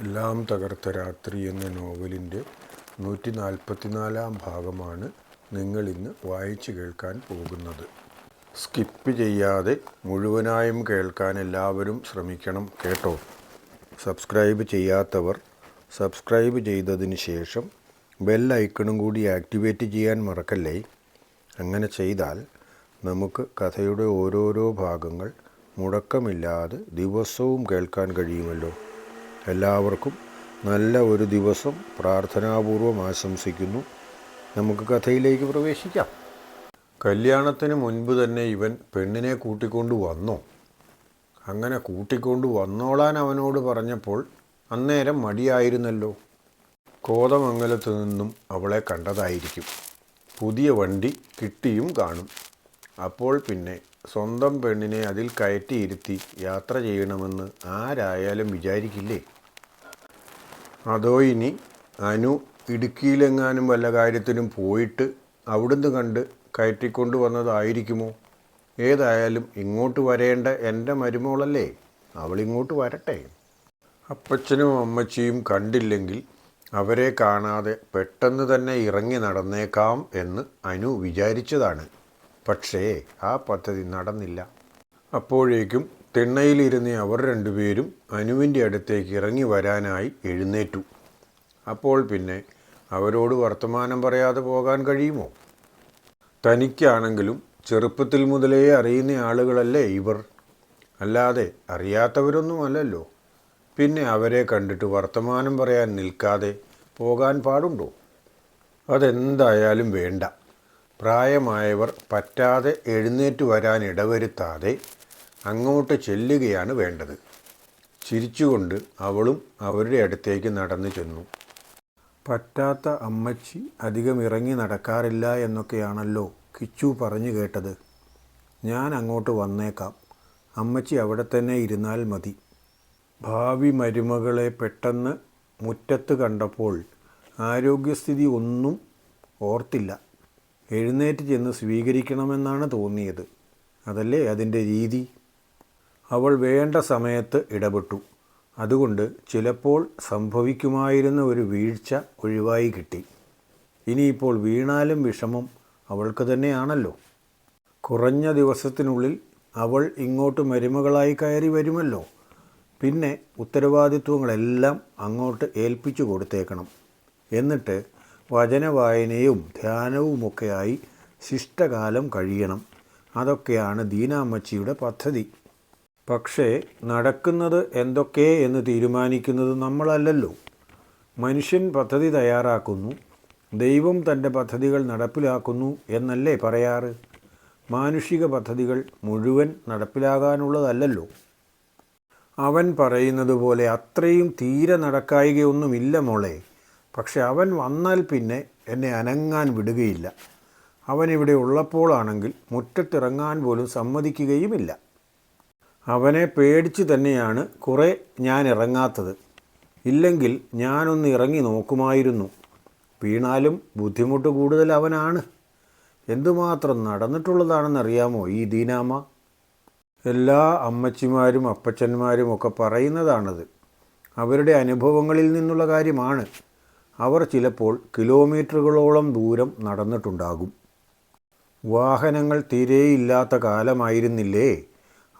എല്ലാം തകർത്ത രാത്രി എന്ന നോവലിന്റെ നൂറ്റി നാൽപ്പത്തിനാലാം ഭാഗമാണ് നിങ്ങളിന്ന് വായിച്ചു കേൾക്കാൻ പോകുന്നത്. സ്കിപ്പ് ചെയ്യാതെ മുഴുവനായും കേൾക്കാൻ എല്ലാവരും ശ്രമിക്കണം കേട്ടോ. സബ്സ്ക്രൈബ് ചെയ്യാത്തവർ സബ്സ്ക്രൈബ് ചെയ്തതിന് ശേഷം ബെൽ ഐക്കണും കൂടി ആക്ടിവേറ്റ് ചെയ്യാൻ മറക്കല്ലേ? അങ്ങനെ ചെയ്താൽ നമുക്ക് കഥയുടെ ഓരോരോ ഭാഗങ്ങൾ മുടക്കമില്ലാതെ ദിവസവും കേൾക്കാൻ കഴിയുമല്ലോ. എല്ലാവർക്കും നല്ല ഒരു ദിവസം പ്രാർത്ഥനാപൂർവം ആശംസിക്കുന്നു. നമുക്ക് കഥയിലേക്ക് പ്രവേശിക്കാം. കല്യാണത്തിന് മുൻപ് തന്നെ ഇവൻ പെണ്ണിനെ കൂട്ടിക്കൊണ്ടു വന്നോ. അങ്ങനെ കൂട്ടിക്കൊണ്ടു വന്നോളാൻ അവനോട് പറഞ്ഞപ്പോൾ അന്നേരം മടിയായിരുന്നല്ലോ. കോതമംഗലത്ത് നിന്നും അവളെ കണ്ടതായിരിക്കും. പുതിയ വണ്ടി കിട്ടിയും കാണും. അപ്പോൾ പിന്നെ സ്വന്തം പെണ്ണിനെ അതിൽ കയറ്റിയിരുത്തി യാത്ര ചെയ്യണമെന്ന് ആരായാലും വിചാരിക്കില്ലേ? അതോ ഇനി അനു ഇടുക്കിയിലെങ്ങാനും വല്ല കാര്യത്തിനും പോയിട്ട് അവിടുന്ന് കണ്ട് കയറ്റിക്കൊണ്ട് വന്നതായിരിക്കുമോ? ഏതായാലും ഇങ്ങോട്ട് വരേണ്ട എന്റെ മരുമോളല്ലേ? അവളിങ്ങോട്ട് വരട്ടെ. അപ്പച്ചനും അമ്മച്ചിയും കണ്ടില്ലെങ്കിൽ അവരെ കാണാതെ പെട്ടെന്ന് തന്നെ ഇറങ്ങി നടന്നേക്കാം എന്ന് അനു വിചാരിച്ചതാണ്. പക്ഷേ ആ പദ്ധതി നടന്നില്ല. അപ്പോഴേക്കും തിണ്ണയിലിരുന്ന അവർ രണ്ടുപേരും അനുവിന്റെ അടുത്തേക്ക് ഇറങ്ങി വരാനായി എഴുന്നേറ്റു. അപ്പോൾ പിന്നെ അവരോട് വർത്തമാനം പറയാതെ പോകാൻ കഴിയുമോ? തനിക്കാണെങ്കിലും ചെറുപ്പത്തിൽ മുതലേ അറിയുന്ന ആളുകളല്ലേ ഇവർ? അല്ലാതെ അറിയാത്തവരൊന്നുമല്ലല്ലോ. പിന്നെ അവരെ കണ്ടിട്ട് വർത്തമാനം പറയാൻ നിൽക്കാതെ പോകാൻ പാടുണ്ടോ? അതെന്തായാലും വേണ്ട. പ്രായമായവർ പറ്റാതെ എഴുന്നേറ്റ് വരാൻ ഇടവരുത്താതെ അങ്ങോട്ട് ചെല്ലുകയാണ് വേണ്ടത്. ചിരിച്ചുകൊണ്ട് അവളും അവരുടെ അടുത്തേക്ക് നടന്നു ചെന്നു. പറ്റാത്ത അമ്മച്ചി അധികം ഇറങ്ങി നടക്കാറില്ല എന്നൊക്കെയാണല്ലോ കിച്ചു പറഞ്ഞു കേട്ടത്. ഞാൻ അങ്ങോട്ട് വന്നേക്കാം. അമ്മച്ചി അവിടെ തന്നെ ഇരുന്നാൽ മതി. ഭാവി മരുമകളെ പെട്ടെന്ന് മുറ്റത്ത് കണ്ടപ്പോൾ ആരോഗ്യസ്ഥിതി ഒന്നും ഓർത്തില്ല. എഴുന്നേറ്റ് ചെന്ന് സ്വീകരിക്കണമെന്നാണ് തോന്നിയത്. അതല്ലേ അതിന്റെ രീതി? അവൾ വേണ്ട സമയത്ത് ഇടപെട്ടു. അതുകൊണ്ട് ചിലപ്പോൾ സംഭവിക്കുമായിരുന്ന ഒരു വീഴ്ച ഒഴിവായി കിട്ടി. ഇനിയിപ്പോൾ വീണാലും വിഷമം അവൾക്ക് തന്നെയാണല്ലോ. കുറഞ്ഞ ദിവസത്തിനുള്ളിൽ അവൾ ഇങ്ങോട്ട് മരുമകളായി കയറി വരുമല്ലോ. പിന്നെ ഉത്തരവാദിത്വങ്ങളെല്ലാം അങ്ങോട്ട് ഏൽപ്പിച്ചു കൊടുത്തേക്കണം. എന്നിട്ട് വചനവായനയും ധ്യാനവുമൊക്കെയായി ശിഷ്ടകാലം കഴിയണം. അതൊക്കെയാണ് ദീനാമ്മച്ചിയുടെ പദ്ധതി. പക്ഷേ നടക്കുന്നത് എന്തൊക്കെ എന്ന് തീരുമാനിക്കുന്നത് നമ്മളല്ലല്ലോ. മനുഷ്യൻ പദ്ധതി തയ്യാറാക്കുന്നു ദൈവം തന്റെ പദ്ധതികൾ നടപ്പിലാക്കുന്നു എന്നല്ലേ പറയാറ്? മാനുഷിക പദ്ധതികൾ മുഴുവൻ നടപ്പിലാകാനുള്ളതല്ലല്ലോ. അവൻ പറയുന്നത് പോലെ അത്രയും തീരെ നടക്കായികയൊന്നുമില്ല മോളെ. പക്ഷെ അവൻ വന്നാൽ പിന്നെ എന്നെ അനങ്ങാൻ വിടുകയില്ല. അവൻ ഇവിടെ ഉള്ളപ്പോഴാണെങ്കിൽ മുറ്റത്തിറങ്ങാൻ പോലും സമ്മതിക്കുകയുമില്ല. അവനെ പേടിച്ച് തന്നെയാണ് കുറേ ഞാൻ ഇറങ്ങാത്തത്. ഇല്ലെങ്കിൽ ഞാനൊന്ന് ഇറങ്ങി നോക്കുമായിരുന്നു. വീണാലും ബുദ്ധിമുട്ട് കൂടുതൽ അവനാണ്. എന്തുമാത്രം നടന്നിട്ടുള്ളതാണെന്നറിയാമോ ഈ ദീനാമ്മ? എല്ലാ അമ്മച്ചിമാരും അപ്പച്ചന്മാരും ഒക്കെ പറയുന്നതാണത്. അവരുടെ അനുഭവങ്ങളിൽ നിന്നുള്ള കാര്യമാണ്. അവർ ചിലപ്പോൾ കിലോമീറ്ററുകളോളം ദൂരം നടന്നിട്ടുണ്ടാകും. വാഹനങ്ങൾ തീരെയില്ലാത്ത കാലമായിരുന്നില്ലേ?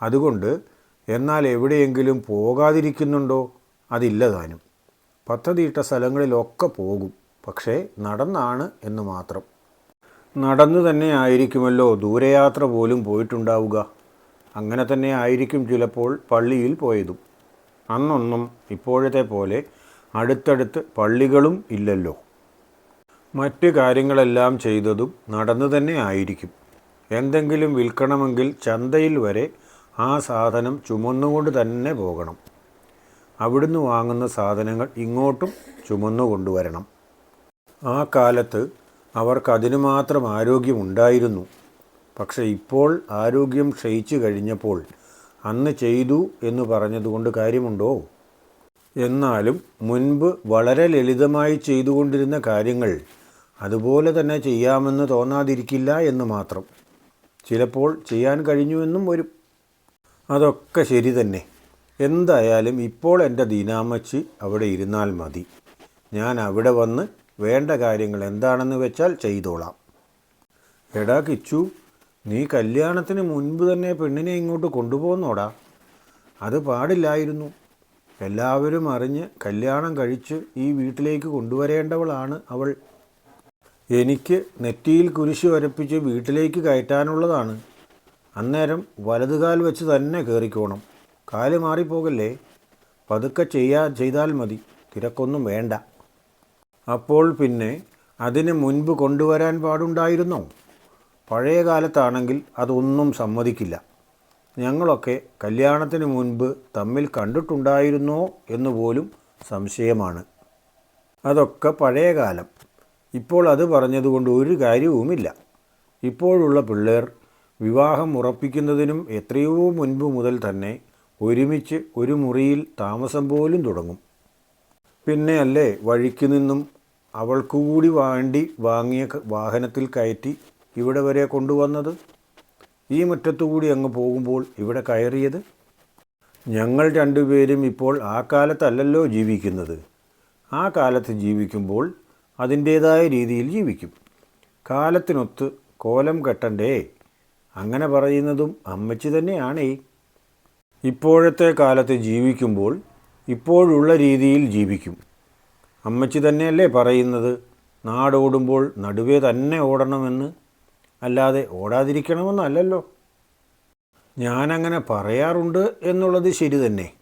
അതുകൊണ്ട് എന്നാൽ എവിടെയെങ്കിലും പോകാതിരിക്കുന്നുണ്ടോ? അതില്ല താനും. പദ്ധതിയിട്ട സ്ഥലങ്ങളിലൊക്കെ പോകും. പക്ഷേ നടന്നാണ് എന്ന് മാത്രം. നടന്നു തന്നെ ആയിരിക്കുമല്ലോ ദൂരയാത്ര പോലും പോയിട്ടുണ്ടാവുക. അങ്ങനെ തന്നെ ആയിരിക്കും ചിലപ്പോൾ പള്ളിയിൽ പോയതും. അന്നൊന്നും ഇപ്പോഴത്തെ പോലെ അടുത്തടുത്ത് പള്ളികളും ഇല്ലല്ലോ. മറ്റ് കാര്യങ്ങളെല്ലാം ചെയ്തതും നടന്നു തന്നെ ആയിരിക്കും. എന്തെങ്കിലും വിൽക്കണമെങ്കിൽ ചന്തയിൽ വരെ ആ സാധനം ചുമന്നുകൊണ്ട് തന്നെ പോകണം. അവിടുന്ന് വാങ്ങുന്ന സാധനങ്ങൾ ഇങ്ങോട്ടും ചുമന്നു കൊണ്ടുവരണം ആ കാലത്ത് അവർക്ക് അതിനു മാത്രം ആരോഗ്യമുണ്ടായിരുന്നു. പക്ഷെ ഇപ്പോൾ ആരോഗ്യം ക്ഷയിച്ചു കഴിഞ്ഞപ്പോൾ അന്ന് ചെയ്തു എന്ന് പറഞ്ഞതുകൊണ്ട് കാര്യമുണ്ടോ? എന്നാലും മുൻപ് വളരെ ലളിതമായി ചെയ്തുകൊണ്ടിരുന്ന കാര്യങ്ങൾ അതുപോലെ തന്നെ ചെയ്യാമെന്ന് തോന്നാതിരിക്കില്ല എന്ന് മാത്രം. ചിലപ്പോൾ ചെയ്യാൻ കഴിഞ്ഞുവെന്നും വരും. അതൊക്കെ ശരി തന്നെ. എന്തായാലും ഇപ്പോൾ എന്റെ ദീനാമച്ചി അവിടെ ഇരുന്നാൽ മതി. ഞാൻ അവിടെ വന്ന് വേണ്ട കാര്യങ്ങൾ എന്താണെന്ന് വെച്ചാൽ ചെയ്തോളാം. എടാ കിച്ചു നീ കല്യാണത്തിന് മുൻപ് തന്നെ പെണ്ണിനെ ഇങ്ങോട്ട് കൊണ്ടുപോകുന്നോടാ അത് പാടില്ലായിരുന്നു. എല്ലാവരും അറിഞ്ഞ് കല്യാണം കഴിച്ച് ഈ വീട്ടിലേക്ക് കൊണ്ടുവരേണ്ടവളാണ് അവൾ. എനിക്ക് നെറ്റിയിൽ കുരിശ് വരപ്പിച്ച് വീട്ടിലേക്ക് കയറ്റാനുള്ളതാണ്. അന്നേരം വലതുകാൽ വെച്ച് തന്നെ കയറിക്കോണം കാൽ മാറിപ്പോകല്ലേ? പതുക്കെ ചെയ്യാ ചെയ്താൽ മതി. തിരക്കൊന്നും വേണ്ട. അപ്പോൾ പിന്നെ അതിന് മുൻപ് കൊണ്ടുവരാൻ പാടുണ്ടായിരുന്നോ? പഴയ കാലത്താണെങ്കിൽ അതൊന്നും സമ്മതിക്കില്ല. ഞങ്ങളൊക്കെ കല്യാണത്തിന് മുൻപ് തമ്മിൽ കണ്ടിട്ടുണ്ടായിരുന്നോ എന്നുപോലും സംശയമാണ്. അതൊക്കെ പഴയ കാലം. ഇപ്പോൾ അത് പറഞ്ഞതുകൊണ്ട് ഒരു കാര്യവുമില്ല. ഇപ്പോഴുള്ള പിള്ളേർ വിവാഹം ഉറപ്പിക്കുന്നതിനും എത്രയോ മുൻപ് മുതൽ തന്നെ ഒരുമിച്ച് ഒരു മുറിയിൽ താമസം പോലും തുടങ്ങും. പിന്നെ അല്ലേ വഴിക്ക് നിന്നും അവൾക്കുകൂടി വേണ്ടി വാങ്ങിയ വാഹനത്തിൽ കയറ്റി ഇവിടെ വരെ കൊണ്ടുവന്നത്? ഈ മുറ്റത്തുകൂടി അങ്ങ് പോകുമ്പോൾ ഇവിടെ കയറിയത്? ഞങ്ങൾ രണ്ടുപേരും ഇപ്പോൾ ആ കാലത്തല്ലല്ലോ ജീവിക്കുന്നത്. ആ കാലത്ത് ജീവിക്കുമ്പോൾ അതിന്റേതായ രീതിയിൽ ജീവിക്കും. കാലത്തിനൊത്ത് കോലം കെട്ടണ്ടേ? അങ്ങനെ പറയുന്നതും അമ്മച്ചി തന്നെയാണേ. ഇപ്പോഴത്തെ കാലത്ത് ജീവിക്കുമ്പോൾ ഇപ്പോഴുള്ള രീതിയിൽ ജീവിക്കും. അമ്മച്ചി തന്നെയല്ലേ പറയുന്നത്? നാടോടുമ്പോൾ നടുവേ തന്നെ ഓടണമെന്ന് അല്ലാതെ ഓടാതിരിക്കണമെന്നല്ലല്ലോ ഞാനങ്ങനെ പറയാറുണ്ട് എന്നുള്ളത് ശരി തന്നെ.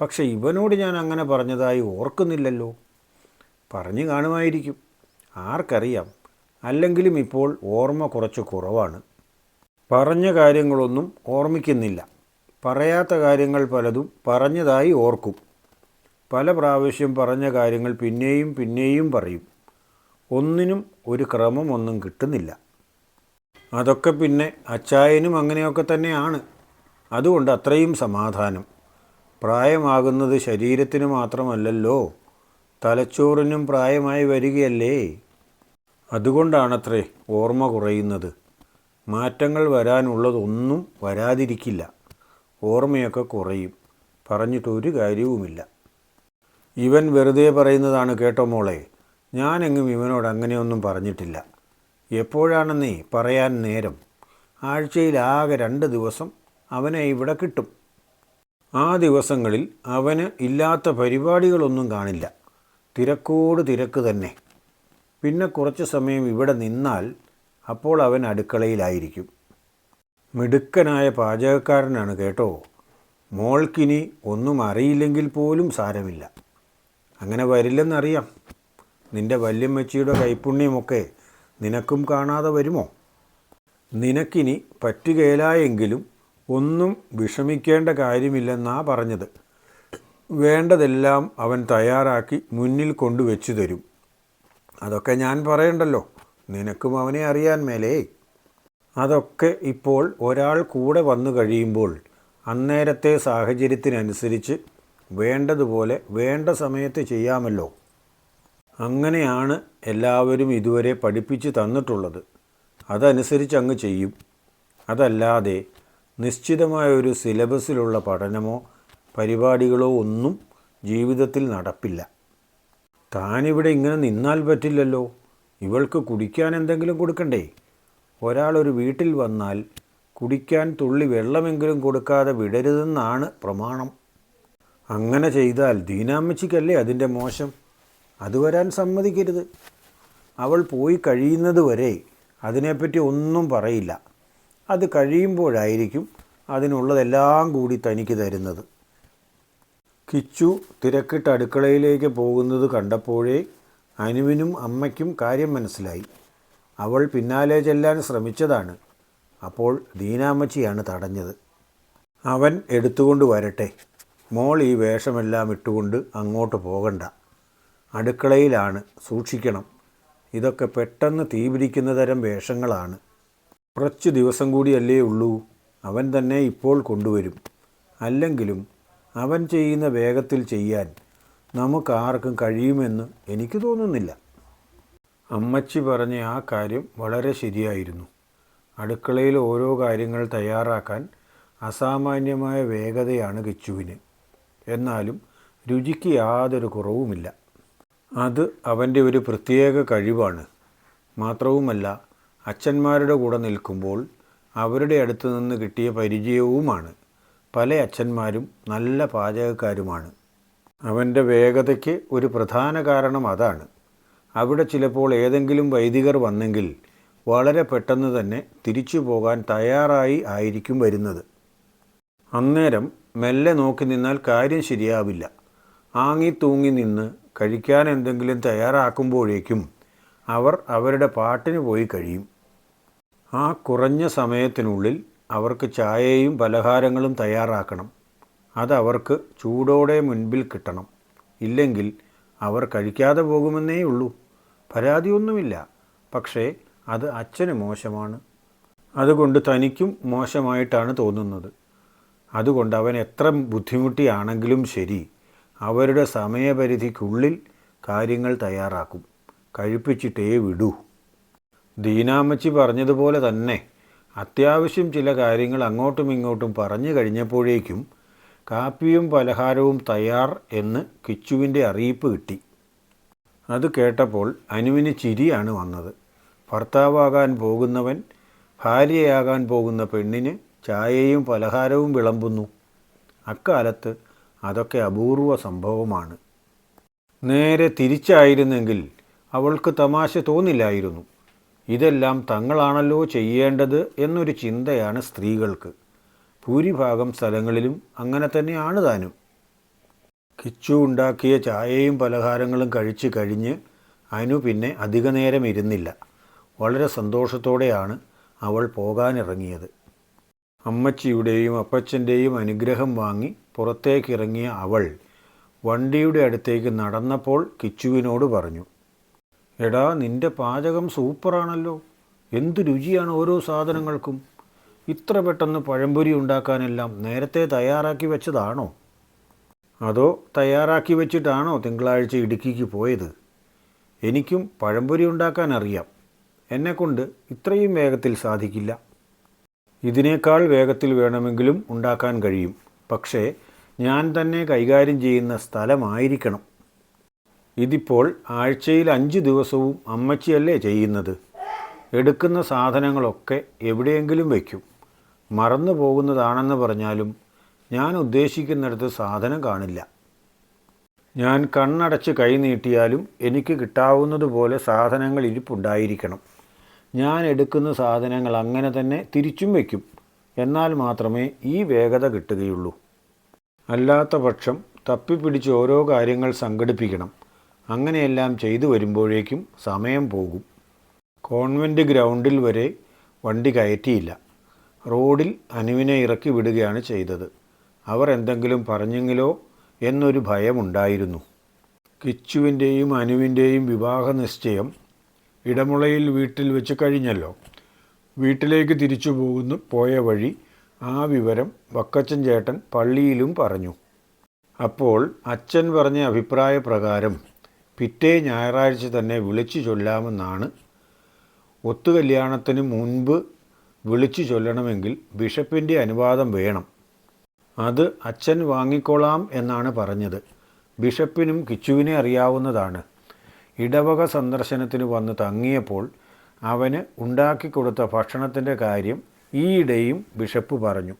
പക്ഷെ ഇവനോട് ഞാൻ അങ്ങനെ പറഞ്ഞതായി ഓർക്കുന്നില്ലല്ലോ. പറഞ്ഞു കാണുമായിരിക്കും. ആർക്കറിയാം. അല്ലെങ്കിലും ഇപ്പോൾ ഓർമ്മ കുറച്ച് കുറവാണ്. പറഞ്ഞ കാര്യങ്ങളൊന്നും ഓർമ്മിക്കുന്നില്ല. പറയാത്ത കാര്യങ്ങൾ പലതും പറഞ്ഞതായി ഓർക്കും. പല പ്രാവശ്യം പറഞ്ഞ കാര്യങ്ങൾ പിന്നെയും പിന്നെയും പറയും. ഒന്നിനും ഒരു ക്രമമൊന്നും കിട്ടുന്നില്ല. അതൊക്കെ പിന്നെ അച്ചായനും അങ്ങനെയൊക്കെ തന്നെയാണ്. അതുകൊണ്ട് അത്രയും സമാധാനം. പ്രായമാകുന്നത് ശരീരത്തിന് മാത്രമല്ലല്ലോ. തലച്ചോറിനും പ്രായമായി വരികയല്ലേ? അതുകൊണ്ടാണത്രേ ഓർമ്മ കുറയുന്നത്. മാറ്റങ്ങൾ വരാനുള്ളതൊന്നും വരാതിരിക്കില്ല. ഓർമ്മയൊക്കെ കുറയും. പറഞ്ഞിട്ടൊരു കാര്യവുമില്ല. ഇവൻ വെറുതെ പറയുന്നതാണ് കേട്ടോ മോളെ. ഞാനെങ്ങും ഇവനോട് അങ്ങനെയൊന്നും പറഞ്ഞിട്ടില്ല. എപ്പോഴാണെന്നേ പറയാൻ നേരം? ആഴ്ചയിലാകെ രണ്ട് ദിവസം അവനെ ഇവിടെ കിട്ടും. ആ ദിവസങ്ങളിൽ അവന് ഇല്ലാത്ത പരിപാടികളൊന്നും കാണില്ല. തിരക്കോട് തിരക്ക് തന്നെ. പിന്നെ കുറച്ച് സമയം ഇവിടെ നിന്നാൽ അപ്പോൾ അവൻ അടുക്കളയിലായിരിക്കും. മിടുക്കനായ പാചകക്കാരനാണ് കേട്ടോ. മോൾക്കിനി ഒന്നും അറിയില്ലെങ്കിൽ പോലും സാരമില്ല. അങ്ങനെ വരില്ലെന്നറിയാം. നിന്റെ വല്യമ്മച്ചിയുടെ കൈപ്പുണ്യമൊക്കെ നിനക്കും കാണാതെ വരുമോ? നിനക്കിനി പറ്റുകയിലായെങ്കിലും ഒന്നും വിഷമിക്കേണ്ട കാര്യമില്ലെന്നാ പറഞ്ഞത്. വേണ്ടതെല്ലാം അവൻ തയ്യാറാക്കി മുന്നിൽ കൊണ്ടുവച്ചു തരും. അതൊക്കെ ഞാൻ പറയണ്ടല്ലോ. നിനക്കും അവനെ അറിയാൻ മേലേ. അതൊക്കെ ഇപ്പോൾ ഒരാൾ കൂടെ വന്നു കഴിയുമ്പോൾ അന്നേരത്തെ സാഹചര്യത്തിനനുസരിച്ച് വേണ്ടതുപോലെ വേണ്ട സമയത്ത് ചെയ്യാമല്ലോ. അങ്ങനെയാണ് എല്ലാവരും ഇതുവരെ പഠിപ്പിച്ച് തന്നിട്ടുള്ളത്. അതനുസരിച്ച് അങ്ങ് ചെയ്യും. അതല്ലാതെ നിശ്ചിതമായ ഒരു സിലബസിലുള്ള പഠനമോ പരിപാടികളോ ഒന്നും ജീവിതത്തിൽ നടപ്പില്ല. താനിവിടെ ഇങ്ങനെ നിന്നാൽ പറ്റില്ലല്ലോ. ഇവൾക്ക് കുടിക്കാൻ എന്തെങ്കിലും കൊടുക്കണ്ടേ? ഒരാളൊരു ഒരു വീട്ടിൽ വന്നാൽ കുടിക്കാൻ തുള്ളി വെള്ളമെങ്കിലും കൊടുക്കാതെ വിടരുതെന്നാണ് പ്രമാണം. അങ്ങനെ ചെയ്താൽ ദീനാമ്മച്ചിക്കല്ലേ അതിന്റെ മോശം? അത് വരാൻ സമ്മതിക്കരുത്. അവൾ പോയി കഴിയുന്നത് വരെ അതിനെപ്പറ്റി ഒന്നും പറയില്ല. അത് കഴിയുമ്പോഴായിരിക്കും അതിനുള്ളതെല്ലാം കൂടി തനിക്ക് തരുന്നത്. കിച്ചു തിരക്കിട്ട് അടുക്കളയിലേക്ക് പോകുന്നത് കണ്ടപ്പോഴേ അനുവിനും അമ്മയ്ക്കും കാര്യം മനസ്സിലായി. അവൾ പിന്നാലെ ചെല്ലാൻ ശ്രമിച്ചതാണ്. അപ്പോൾ ദീനാമ്മച്ചിയാണ് തടഞ്ഞത്. അവൻ എടുത്തുകൊണ്ട് വരട്ടെ. മോൾ ഈ വേഷമെല്ലാം ഇട്ടുകൊണ്ട് അങ്ങോട്ട് പോകണ്ട. അടുക്കളയിലാണ് സൂക്ഷിക്കണം. ഇതൊക്കെ പെട്ടെന്ന് തീപിടിക്കുന്ന തരം വേഷങ്ങളാണ്. കുറച്ച് ദിവസം കൂടിയല്ലേ ഉള്ളൂ. അവൻ തന്നെ ഇപ്പോൾ കൊണ്ടുവരും. അല്ലെങ്കിലും അവൻ ചെയ്യുന്ന വേഗത്തിൽ ചെയ്യാൻ നമുക്കാർക്കും കഴിയുമെന്ന് എനിക്ക് തോന്നുന്നില്ല. അമ്മച്ചി പറഞ്ഞ ആ കാര്യം വളരെ ശരിയായിരുന്നു. അടുക്കളയിൽ ഓരോ കാര്യങ്ങൾ തയ്യാറാക്കാൻ അസാമാന്യമായ വേഗതയാണ് കിച്ചുവിന്. എന്നാലും രുചിക്ക് യാതൊരു കുറവുമില്ല. അത് അവന്റെ ഒരു പ്രത്യേക കഴിവാണ്. മാത്രവുമല്ല അച്ഛന്മാരുടെ കൂടെ നിൽക്കുമ്പോൾ അവരുടെ അടുത്ത് നിന്ന് കിട്ടിയ പരിചയവുമാണ്. പല അച്ഛന്മാരും നല്ല പാചകക്കാരുമാണ്. അവന്റെ വേഗതയ്ക്ക് ഒരു പ്രധാന കാരണം അതാണ്. അവിടെ ചിലപ്പോൾ ഏതെങ്കിലും വൈദികർ വന്നെങ്കിൽ വളരെ പെട്ടെന്ന് തന്നെ തിരിച്ചു പോകാൻ തയ്യാറായി ആയിരിക്കും വരുന്നത്. അന്നേരം മെല്ലെ നോക്കി നിന്നാൽ കാര്യം ശരിയാവില്ല. ആങ്ങി തൂങ്ങി നിന്ന് കഴിക്കാൻ എന്തെങ്കിലും തയ്യാറാക്കുമ്പോഴേക്കും അവർ അവരുടെ പാട്ടിന് പോയി കഴിയും. ആ കുറഞ്ഞ സമയത്തിനുള്ളിൽ അവർക്ക് ചായയും പലഹാരങ്ങളും തയ്യാറാക്കണം. അതവർക്ക് ചൂടോടെ മുൻപിൽ കിട്ടണം. ഇല്ലെങ്കിൽ അവർ കഴിക്കാതെ പോകുമെന്നേ ഉള്ളൂ പരാതിയൊന്നുമില്ല. പക്ഷേ അത് അച്ഛന് മോശമാണ്. അതുകൊണ്ട് തനിക്കും മോശമായിട്ടാണ് തോന്നുന്നത്. അതുകൊണ്ട് അവൻ എത്ര ബുദ്ധിമുട്ടിയാണെങ്കിലും ശരി. അവരുടെ സമയപരിധിക്കുള്ളിൽ കാര്യങ്ങൾ തയ്യാറാക്കും. കഴിപ്പിച്ചിട്ടേ വിടൂ. ദീനാമച്ചി പറഞ്ഞതുപോലെ തന്നെ അത്യാവശ്യം ചില കാര്യങ്ങൾ അങ്ങോട്ടും ഇങ്ങോട്ടും പറഞ്ഞു കഴിഞ്ഞപ്പോഴേക്കും കാപ്പിയും പലഹാരവും തയ്യാർ എന്ന് കിച്ചുവിന്റെ അറിയിപ്പ് കിട്ടി. അത് കേട്ടപ്പോൾ അനുവിന് ചിരിയാണ് വന്നത്. ഭർത്താവാകാൻ പോകുന്നവൻ ഭാര്യയാകാൻ പോകുന്ന പെണ്ണിന് ചായയും പലഹാരവും വിളമ്പുന്നു. അക്കാലത്ത് അതൊക്കെ അപൂർവ സംഭവമാണ്. നേരെ തിരിച്ചായിരുന്നെങ്കിൽ അവൾക്ക് തമാശ തോന്നില്ലായിരുന്നു. ഇതെല്ലാം തങ്ങളാണല്ലോ ചെയ്യേണ്ടത് എന്നൊരു ചിന്തയാണ് സ്ത്രീകൾക്ക്. ഭൂരിഭാഗം സ്ഥലങ്ങളിലും അങ്ങനെ തന്നെയാണ് താനും. കിച്ചു ഉണ്ടാക്കിയ ചായയും പലഹാരങ്ങളും കഴിച്ച് കഴിഞ്ഞ് അനു പിന്നെ അധിക നേരം ഇരുന്നില്ല. വളരെ സന്തോഷത്തോടെയാണ് അവൾ പോകാനിറങ്ങിയത്. അമ്മച്ചിയുടെയും അപ്പച്ചന്റെയും അനുഗ്രഹം വാങ്ങി പുറത്തേക്കിറങ്ങിയ അവൾ വണ്ടിയുടെ അടുത്തേക്ക് നടന്നപ്പോൾ കിച്ചുവിനോട് പറഞ്ഞു എടാ നിന്റെ പാചകം സൂപ്പറാണല്ലോ. എന്ത് രുചിയാണ് ഓരോ സാധനങ്ങൾക്കും? ഇത്ര പെട്ടെന്ന് പഴംപൊരി ഉണ്ടാക്കാനെല്ലാം നേരത്തെ തയ്യാറാക്കി വെച്ചതാണോ? അതോ തയ്യാറാക്കി വെച്ചിട്ടാണോ തിങ്കളാഴ്ച ഇടുക്കിക്ക് പോയത്? എനിക്കും പഴംപൊരി ഉണ്ടാക്കാൻ അറിയാം എന്നെക്കൊണ്ട് ഇത്രയും വേഗത്തിൽ സാധിക്കില്ല. ഇതിനേക്കാൾ വേഗത്തിൽ വേണമെങ്കിലും ഉണ്ടാക്കാൻ കഴിയും. പക്ഷേ ഞാൻ തന്നെ കൈകാര്യം ചെയ്യുന്ന സ്ഥലമായിരിക്കണം. ഇതിപ്പോൾ ആഴ്ചയിൽ അഞ്ച് ദിവസവും അമ്മച്ചിയല്ലേ ചെയ്യുന്നത്? എടുക്കുന്ന സാധനങ്ങളൊക്കെ എവിടെയെങ്കിലും വയ്ക്കും. മറന്നു പോകുന്നതാണെന്ന് പറഞ്ഞാലും ഞാൻ ഉദ്ദേശിക്കുന്നിടത്ത് സാധനം കാണില്ല. ഞാൻ കണ്ണടച്ച് കൈ നീട്ടിയാലും എനിക്ക് കിട്ടാവുന്നതുപോലെ സാധനങ്ങൾ ഇരിപ്പുണ്ടായിരിക്കണം. ഞാൻ എടുക്കുന്ന സാധനങ്ങൾ അങ്ങനെ തന്നെ തിരിച്ചും വയ്ക്കും. എന്നാൽ മാത്രമേ ഈ വേഗത കിട്ടുകയുള്ളൂ. അല്ലാത്ത പക്ഷം തപ്പിപ്പിടിച്ച് ഓരോ കാര്യങ്ങൾ സംഘടിപ്പിക്കണം. അങ്ങനെയെല്ലാം ചെയ്തു വരുമ്പോഴേക്കും സമയം പോകും. കോൺവെന്റ് ഗ്രൗണ്ടിൽ വരെ വണ്ടി കയറ്റിയില്ല. റോഡിൽ അനുവിനെ ഇറക്കി വിടുകയാണ് ചെയ്തത്. അവർ എന്തെങ്കിലും പറഞ്ഞെങ്കിലോ എന്നൊരു ഭയമുണ്ടായിരുന്നു. കിച്ചുവിന്റെയും അനുവിന്റെയും വിവാഹ നിശ്ചയം ഇടമുളയിൽ വീട്ടിൽ വെച്ച് കഴിഞ്ഞല്ലോ. വീട്ടിലേക്ക് തിരിച്ചു പോകുന്നു. പോയ വഴി ആ വിവരം വക്കച്ചൻ ചേട്ടൻ പള്ളിയിലും പറഞ്ഞു. അപ്പോൾ അച്ഛൻ പറഞ്ഞ അഭിപ്രായ പ്രകാരം പിറ്റേ ഞായറാഴ്ച തന്നെ വിളിച്ചു ചൊല്ലാമെന്നാണ്. ഒത്തുകല്യാണത്തിന് മുൻപ് വിളിച്ചു ചൊല്ലണമെങ്കിൽ ബിഷപ്പിന്റെ അനുവാദം വേണം. അത് അച്ഛൻ വാങ്ങിക്കൊള്ളാം എന്നാണ് പറഞ്ഞത്. ബിഷപ്പിനും കിച്ചുവിനെ അറിയാവുന്നതാണ്. ഇടവക സന്ദർശനത്തിന് വന്ന് തങ്ങിയപ്പോൾ അവന് ഉണ്ടാക്കി കൊടുത്ത ഭക്ഷണത്തിന്റെ കാര്യം ഈയിടെയും ബിഷപ്പ് പറഞ്ഞു.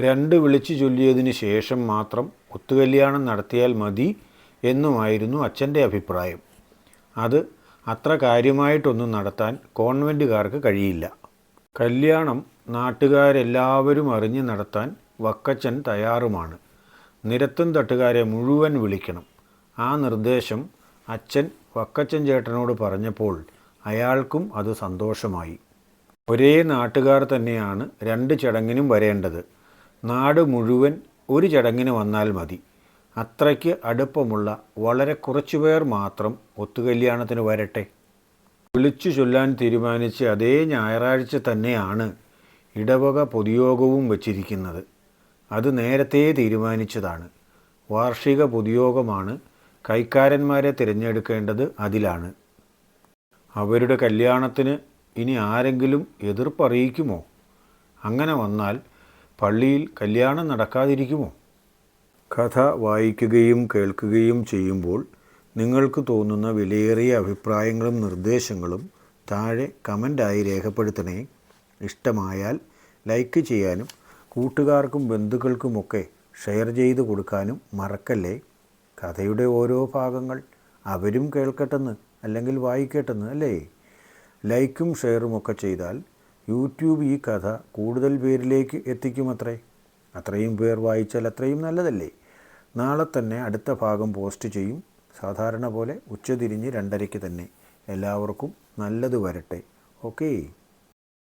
രണ്ട് വിളിച്ചു ചൊല്ലിയതിന് ശേഷം മാത്രം ഒത്തുകല്യാണം നടത്തിയാൽ മതി എന്നുമായിരുന്നു അച്ഛന്റെ അഭിപ്രായം. അത് അത്ര കാര്യമായിട്ടൊന്നും നടത്താൻ കോൺവെന്റുകാർക്ക് കഴിയില്ല. കല്യാണം നാട്ടുകാരെല്ലാവരും അറിഞ്ഞ് നടത്താൻ വക്കച്ചൻ തയ്യാറുമാണ്. നിരത്തും തട്ടുകാരെ മുഴുവൻ വിളിക്കണം. ആ നിർദ്ദേശം അച്ഛൻ വക്കച്ചൻ ചേട്ടനോട് പറഞ്ഞപ്പോൾ അയാൾക്കും അത് സന്തോഷമായി. ഒരേ നാട്ടുകാർ തന്നെയാണ് രണ്ട് ചടങ്ങിനും വരേണ്ടത്. നാട് മുഴുവൻ ഒരു ചടങ്ങിന് വന്നാൽ മതി. അത്രയ്ക്ക് അടുപ്പമുള്ള വളരെ കുറച്ചുപേർ മാത്രം ഒത്തുകല്യാണത്തിന് വരട്ടെ. വിളിച്ചു ചൊല്ലാൻ തീരുമാനിച്ച് അതേ ഞായറാഴ്ച തന്നെയാണ് ഇടവക പൊതുയോഗവും വച്ചിരിക്കുന്നത്. അത് നേരത്തെ തീരുമാനിച്ചതാണ്. വാർഷിക പൊതുയോഗമാണ് കൈക്കാരന്മാരെ തിരഞ്ഞെടുക്കേണ്ടത് അതിലാണ്. അവരുടെ കല്യാണത്തിന് ഇനി ആരെങ്കിലും എതിർപ്പറിയിക്കുമോ അങ്ങനെ വന്നാൽ പള്ളിയിൽ കല്യാണം നടക്കാതിരിക്കുമോ? കഥ വായിക്കുകയും കേൾക്കുകയും ചെയ്യുമ്പോൾ നിങ്ങൾക്ക് തോന്നുന്ന വിലയേറിയ അഭിപ്രായങ്ങളും നിർദ്ദേശങ്ങളും താഴെ കമന്റായി രേഖപ്പെടുത്തണേ. ഇഷ്ടമായാൽ ലൈക്ക് ചെയ്യാനും കൂട്ടുകാർക്കും ബന്ധുക്കൾക്കുമൊക്കെ ഷെയർ ചെയ്ത് കൊടുക്കാനും മറക്കല്ലേ? കഥയുടെ ഓരോ ഭാഗങ്ങൾ അവരും കേൾക്കട്ടെന്ന്. അല്ലെങ്കിൽ വായിക്കട്ടെന്ന് അല്ലേ? ലൈക്കും ഷെയറും ഒക്കെ ചെയ്താൽ യൂട്യൂബ് ഈ കഥ കൂടുതൽ പേരിലേക്ക് എത്തിക്കുമത്രേ? അത്രയും പേർ വായിച്ചാൽ അത്രയും നല്ലതല്ലേ? നാളെ തന്നെ അടുത്ത ഭാഗം പോസ്റ്റ് ചെയ്യും. സാധാരണ പോലെ ഉച്ചതിരിഞ്ഞ് രണ്ടരയ്ക്ക് തന്നെ. എല്ലാവർക്കും നല്ലത് വരട്ടെ. ഓക്കേ.